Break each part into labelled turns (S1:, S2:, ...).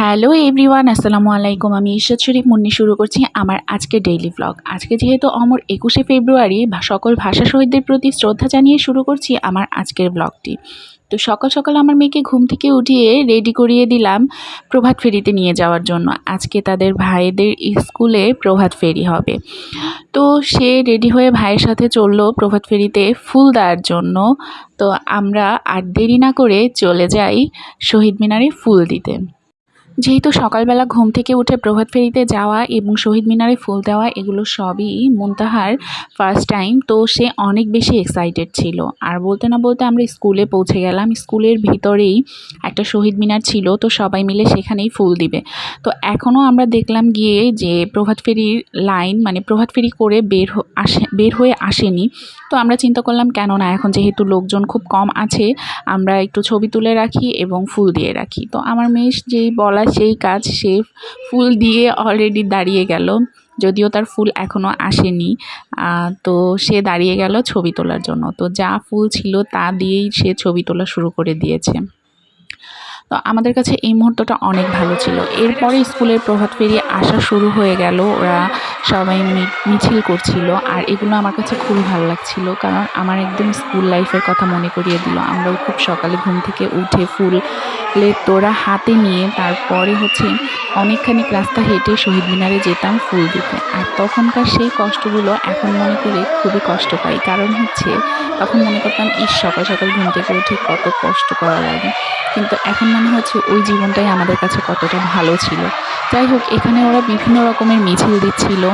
S1: Hello everyone, আসসালামু আলাইকুম। আমি ঈশ্বর শরীফ, মুন্নি শুরু করছি আমার আজকে ডেইলি ব্লগ আজকে যেহেতু অমর একুশে ফেব্রুয়ারি সকল ভাষা শহীদদের প্রতি শ্রদ্ধা জানিয়ে শুরু করছি আমার আজকের ব্লগটি তো সকাল সকাল আমার মেয়েকে ঘুম থেকে উঠিয়ে রেডি করিয়ে দিলাম প্রভাত ফেরিতে নিয়ে যাওয়ার জন্য। আজকে তাদের ভাইদের স্কুলে প্রভাত ফেরি হবে। তো সে রেডি হয়ে ভাইয়ের সাথে চলল প্রভাত ফেরিতে ফুল দেওয়ার জন্য। তো আমরা আর দেরি না করে চলে যাই শহীদ মিনারে ফুল দিতে। যেহেতু সকালবেলা ঘুম থেকে উঠে প্রভাত ফেরিতে যাওয়া এবং শহীদ মিনারে ফুল দেওয়া, এগুলো সবই মুনতাহার ফার্স্ট টাইম তো সে অনেক বেশি এক্সাইটেড ছিল। আর বলতে না বলতে আমরা স্কুলে পৌঁছে গেলাম। স্কুলের ভিতরেই একটা শহীদ মিনার ছিল, তো সবাই মিলে সেখানেই ফুল দিবে। তো এখনও আমরা দেখলাম গিয়ে যে প্রভাত ফেরির লাইন মানে প্রভাত ফেরি করে বের আসে বের হয়ে আসেনি। তো আমরা চিন্তা করলাম কেন না এখন যেহেতু লোকজন খুব কম আছে, আমরা একটু ছবি তুলে রাখি এবং ফুল দিয়ে রাখি। তো আমার মেয়ে যেই বলা সেই কাজ সে ফুল দিয়ে অলরেডি দাঁড়িয়ে গেল। যদিও তার ফুল এখনও আসেনি। তো সে দাঁড়িয়ে গেল ছবি তোলার জন্য। তো যা ফুল ছিল তা দিয়েই সে ছবি তোলা শুরু করে দিয়েছে। তো আমাদের কাছে এই মুহূর্তটা অনেক ভালো ছিল। এরপরে স্কুলের প্রভাত ফেরিয়ে আসা শুরু হয়ে গেল। ওরা সবাই মিছিল করছিল। আর এগুলো আমার কাছে খুবই ভালো লাগছিল। কারণ আমার একদম স্কুল লাইফের কথা মনে করিয়ে দিল। আমরাও খুব সকালে ঘুম থেকে উঠে ফুলের তোড়া হাতে নিয়ে তারপরে হচ্ছে অনেকখানি রাস্তা হেঁটে শহীদ মিনারে যেতাম ফুল দিতে। আর তখনকার সেই কষ্টগুলো এখন মনে করে খুবই কষ্ট পাই। কারণ হচ্ছে তখন মনে করতাম, ইস, সকাল সকাল ঘুম থেকে উঠে কত কষ্ট করা লাগে। কিন্তু এখন মনে হচ্ছে ওই জীবনটাই আমাদের কাছে কতটা ভালো ছিল। যাই হোক, এখানে ওরা বিভিন্ন রকমের মিছিল দিচ্ছিল,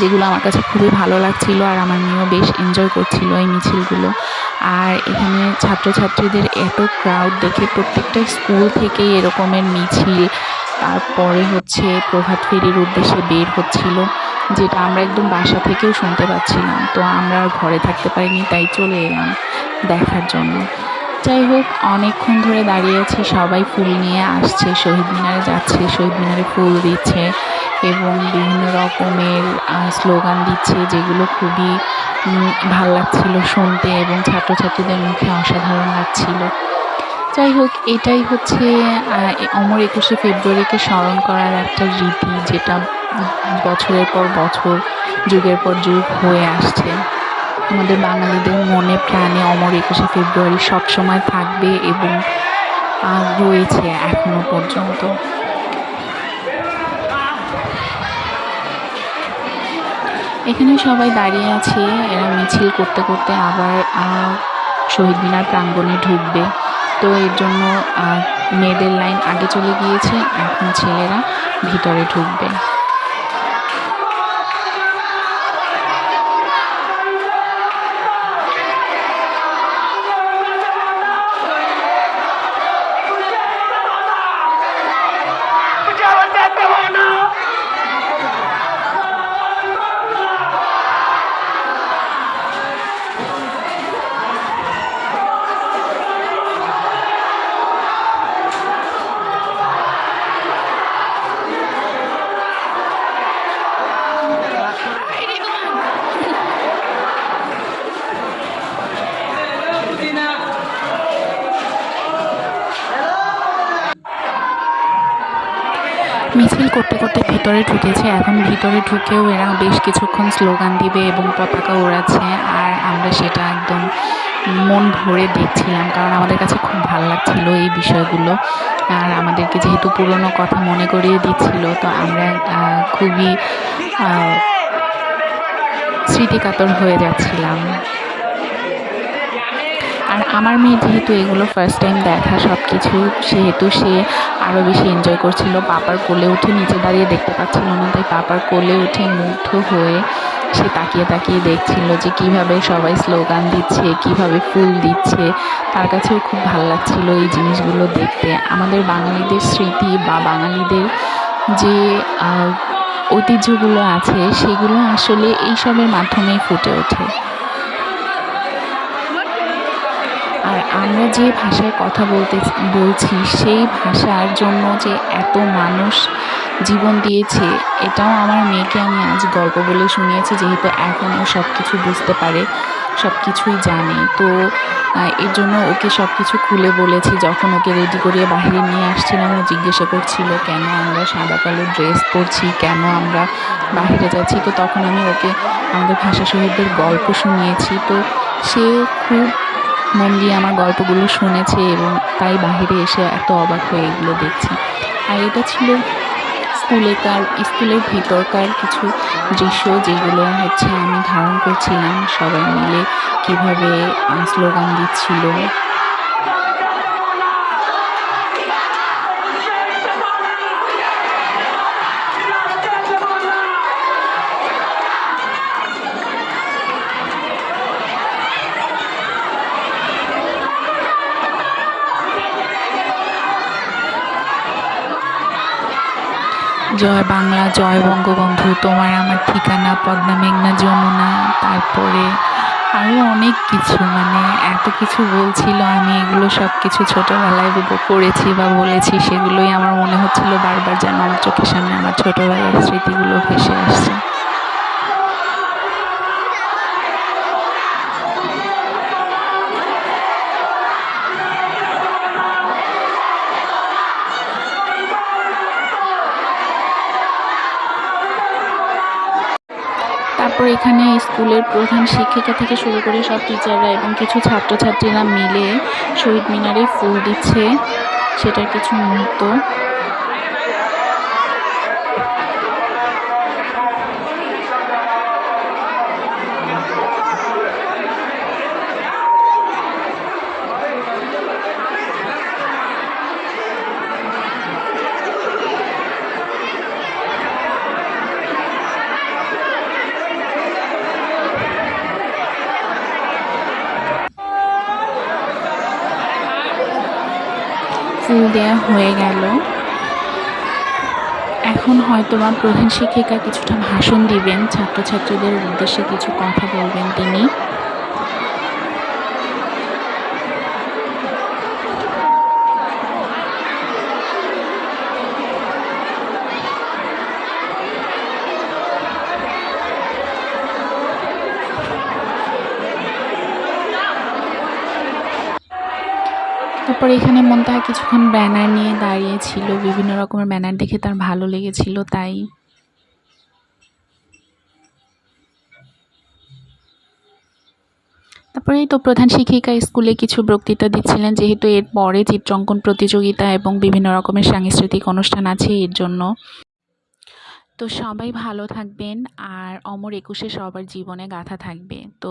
S1: যেগুলো আমার কাছে খুবই ভালো লাগছিল আর আমার মেয়েও বেশ এনজয় করছিল এই মিছিলগুলো। আর এখানে ছাত্রছাত্রীদের এত ক্রাউড দেখে প্রত্যেকটা স্কুল থেকেই এরকমের মিছিল, তারপরে হচ্ছে প্রভাত ফেরির উদ্দেশ্যে বের হচ্ছিল, যেটা আমরা একদম বাসা থেকেও শুনতে পাচ্ছিলাম। তো আমরা আর ঘরে থাকতে পারিনি, তাই চলে এলাম দেখার জন্য। যাই হোক, অনেকক্ষণ ধরে দাঁড়িয়ে আছি, সবাই ফুল নিয়ে আসছে, শহীদ মিনারে যাচ্ছে, শহীদ মিনারে ফুল দিচ্ছে এবং বিভিন্ন রকমের স্লোগান দিচ্ছে, যেগুলো খুবই ভালো লাগছিল শুনতে এবং ছাত্রছাত্রীদের মুখে অসাধারণ লাগছিল। যাই হোক, এটাই হচ্ছে অমর একুশে ফেব্রুয়ারিকে স্মরণ করার একটা রীতি যেটা বছরের পর বছর, যুগের পর যুগ হয়ে আসছে। আমাদের বাঙালিদের মনে প্রাণে অমর একুশে ফেব্রুয়ারি সবসময় থাকবে এবং রয়েছে এখনও পর্যন্ত। এখানে সবাই দাঁড়িয়ে আছে, এরা মিছিল করতে করতে আবার শহীদ মিনার প্রাঙ্গণে ঢুকবে। তো এর জন্য মেয়েদের লাইন আগে চলে গিয়েছে, এখন ছেলেরা ভিতরে ঢুকবে। ভিতরে ঢুকেছে, এখন ভিতরে ঢুকেও এরা বেশ কিছুক্ষণ স্লোগান দিবে এবং পতাকা ওড়াচ্ছে আর আমরা সেটা একদম মন ভরে দেখছিলাম কারণ আমাদের কাছে খুব ভালো লাগছিল এই বিষয়গুলো। আর আমাদেরকে যেহেতু পুরনো কথা মনে করিয়ে দিচ্ছিল, তো আমরা খুবই স্মৃতিকাতর হয়ে যাচ্ছিলাম। আর আমার মেয়ে যেহেতু এগুলো ফার্স্ট টাইম দেখা সব কিছু সেহেতু সে আরও বেশি এনজয় করছিল। পাপার কোলে উঠে নিচে দাঁড়িয়ে দেখতে পাচ্ছিল না, তাই পাপার কোলে উঠে মুগ্ধ হয়ে সে তাকিয়ে তাকিয়ে দেখছিল যে কীভাবে সবাই স্লোগান দিচ্ছে, কীভাবে ফুল দিচ্ছে। তার কাছেও খুব ভালো লাগছিল এই জিনিসগুলো দেখতে। আমাদের বাঙালিদের স্মৃতি বা বাঙালিদের যে ঐতিহ্যগুলো আছে, সেগুলো আসলে এইসবের মাধ্যমেই ফুটে ওঠে। আর আমরা যে ভাষায় কথা বলতে, বলছি সেই ভাষার জন্য যে এত মানুষ জীবন দিয়েছে, এটাও আমার মেয়েকে আমি আজ গল্প বলে শুনিয়েছি, যেহেতু এখন ও সব কিছু বুঝতে পারে সব কিছুই জানে। তো এর জন্য ওকে সব কিছু খুলে বলেছি, যখন ওকে রেডি করিয়ে বাইরে নিয়ে আসছিলাম, ও জিজ্ঞাসা করছিল, কেন আমরা সাদা কালো ড্রেস পরছি? কেন আমরা বাইরে যাচ্ছি? তো তখন আমি ওকে আমাদের ভাষা শহীদদের গল্প শুনিয়েছি। তো সে খুব মন দিয়ে আমার গল্পগুলো শুনেছে এবং তাই বাহিরে এসে এত অবাক হয়ে এগুলো দেখছি। আর এটা ছিল স্কুলেকার স্কুলের ভিতরকার কিছু দৃশ্য যেগুলো হচ্ছে আমি ধারণ করছিলাম সবাই মিলে কীভাবে স্লোগান দিচ্ছিল। জয় বাংলা, জয় বঙ্গবন্ধু। তোমার আমার ঠিকানা, পদ্মা, মেঘনা, যমুনা, তারপরে আরও অনেক কিছু মানে এত কিছু বলছিল আমি, এগুলো সব কিছু ছোটোবেলায় করেছি বা বলেছি, সেগুলোই আমার মনে হচ্ছিল বারবার যেন আমার চোখের সামনে আমার ছোটোবেলার স্মৃতিগুলো ভেসে আসছে। তারপর এখানে স্কুলের প্রধান শিক্ষিকা থেকে শুরু করে সব টিচাররা এবং কিছু ছাত্রছাত্রীরা মিলে শহীদ মিনারে ফুল দিচ্ছে। সেটার কিছু মুহূর্ত ফুল দেয়া হয়ে গেল। এখন হয়তো বা প্রধান শিক্ষিকা কিছুটা ভাষণ দিবেন, ছাত্রছাত্রীদের উদ্দেশ্যে কিছু কথা বলবেন তিনি। তারপর এখানে মন্তাহা কিছুক্ষণ ব্যানার নিয়ে দাঁড়িয়েছিল বিভিন্ন রকমের ব্যানার দেখে তার ভালো লেগেছিল, তাই। তারপরে এই তো প্রধান শিক্ষিকা স্কুলে কিছু বক্তৃতা দিচ্ছিলেন, যেহেতু এর পরে চিত্রাঙ্কন প্রতিযোগিতা এবং বিভিন্ন রকমের সাংস্কৃতিক অনুষ্ঠান আছে এর জন্য। তো সবাই ভালো থাকবেন, আর অমর একুশে সবার জীবনে গাথা থাকবে। তো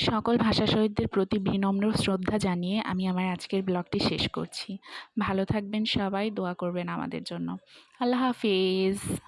S1: সকল ভাষা শহীদদের প্রতি বিনম্র শ্রদ্ধা জানিয়ে আমি আমার আজকের ব্লগটি শেষ করছি। ভালো থাকবেন সবাই, দোয়া করবেন আমাদের জন্য। আল্লাহ হাফিজ।